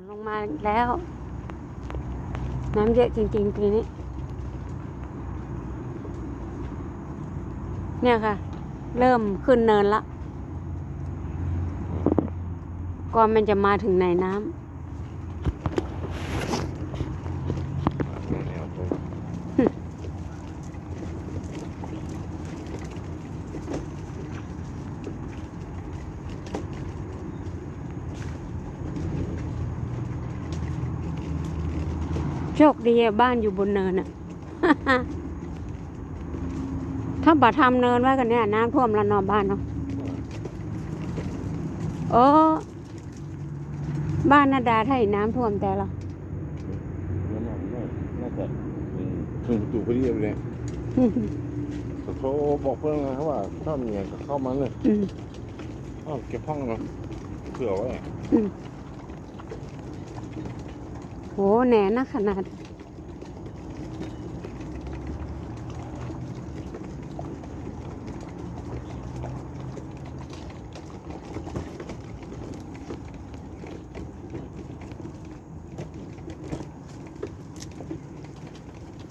นลงมาแล้ว น้ำเยอะจริงๆปีนี้ เนี่ยค่ะ เริ่มขึ้นเนินละก่อนมันจะมาถึงไหนน้ำ แนวไป โชคดีอะบ้านอยู่บนเนินอะถ้าบ่ทำเนินไว้กันเนี่ยน้ำท่วมละนอนบ้านเนาะโอ้บ้านนาดาไทยน้ำท่วมแต่ละแล้วน่าน่าน่าจะถึงประตูพอดีเลยแต่เขาบอกเพื่อนนะว่าถ้ามีอย่างก็เข้ามาเลยอืมอ้าวเก็บห้องเนาะเผื่อไว้อืม โหแหนนักขนาด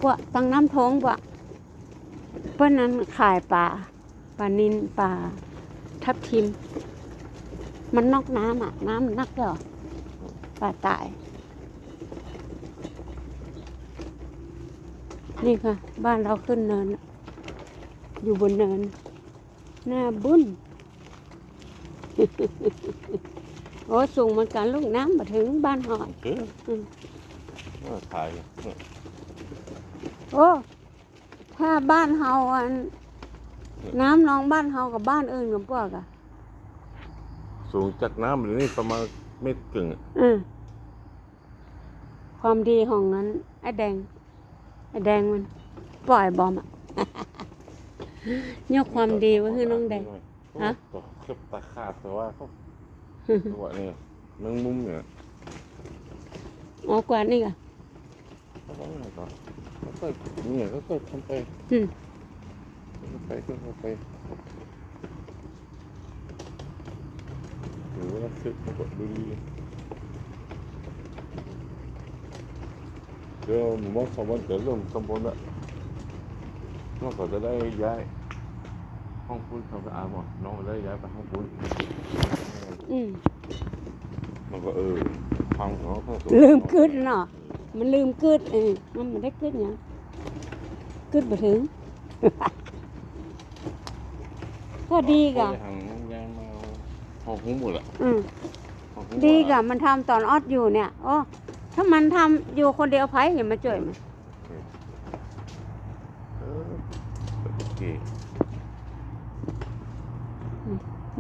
พวกตังน้ำทงพวกเพื่อนนั้นขายปลาปลานินปลาทับทิม มันนอกน้ำอะ น้ำนักเหรอปลาตาย นี่ค่ะ บ้านเราขึ้นเนิน อยู่บนเนิน หน้าบุ้นโอ้สูงเหมือนกันลูกน้ำมาถึงบ้านหอยเอออืมน่าถ่ายเนี่ยโอ้ ถ้าบ้านเฮาอัน น้ำนองบ้านเฮากับบ้านอื่นกับพวกอะสูงจากน้ำเลยนี่ประมาณเมตรกึ่งอะอืมความดีของนั้นไอ้แดงไอ้ แดงมัน ปล่อยบอมอะยกความดีไว้ให้น้องแดง ฮะตัวเคบตาขาดแต่ว่าเขาตัวเนี่ยแมึงมุมเนี่ยอ๋อกว่านี่กะเขาบอกว่าก็ค่อยๆเนี่ยค่อยๆทำไปอืมค่อยๆไปค่อยๆไปหรือว่าคิดมันก็ดูดี เดี๋ยวหมู่บ้านสองวันจะเริ่มตำบลละน้องก็จะได้ย้ายห้องปุ้นทำสะอาดหมดน้องก็ได้ย้ายไปห้องปุ้นอืมมันก็เออพังของเขาลืมกึดเนาะมันลืมกึดเออมันไม่ได้กึดหยังกึดบ่ถึงก็ดีกะทางยางมาห้องหุ้มหมดละอืมห้องหุ้มดีกะมันทำตอนออดอยู่เนี่ยโอ้ ถ้ามันทำอยู่คนเดียวไผอย่ามาจ่วยมันเออโอเค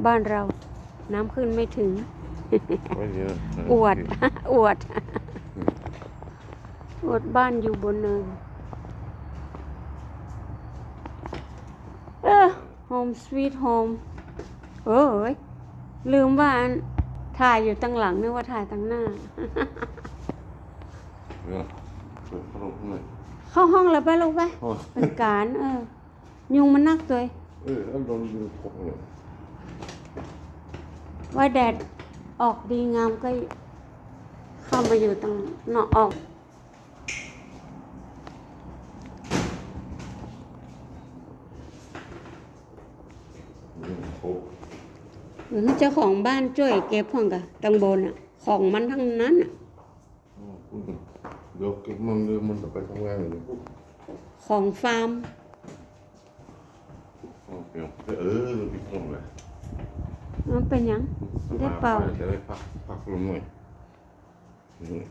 บ้านเรา น้ำขึ้นไม่ถึง ไว้เยอะอวด อวด อวดบ้านอยู่บนเนินเออ home sweet home เอ้ย ลืมว่าอันถ่ายอยู่ตั้งหลังนึกว่าถ่ายตั้งหน้า เนี่ยเปิดพัดลมข้างในเข้าห้องเลยไปลูกไปโอ้ยเป็นการ เออ ยุงมันนักตัวเองเออแล้วโดนดึงผมเลยไว่าแดดออกดีงามก็เข้ามาอยู่ตรงนอกออก ดึงโอ้หรือเจ้าของบ้านช่วยเก็บห้องกะตังบนอะ ของมันทั้งนั้นอะอืม เดี๋ยวเก็บมันเดี๋ยวมันจะไปทำงานเลยของฟาร์มโอเคเออเราปิดลงเลยมันเป็นหยังได้เปล่าจะได้พักพักลงหน่อยนี่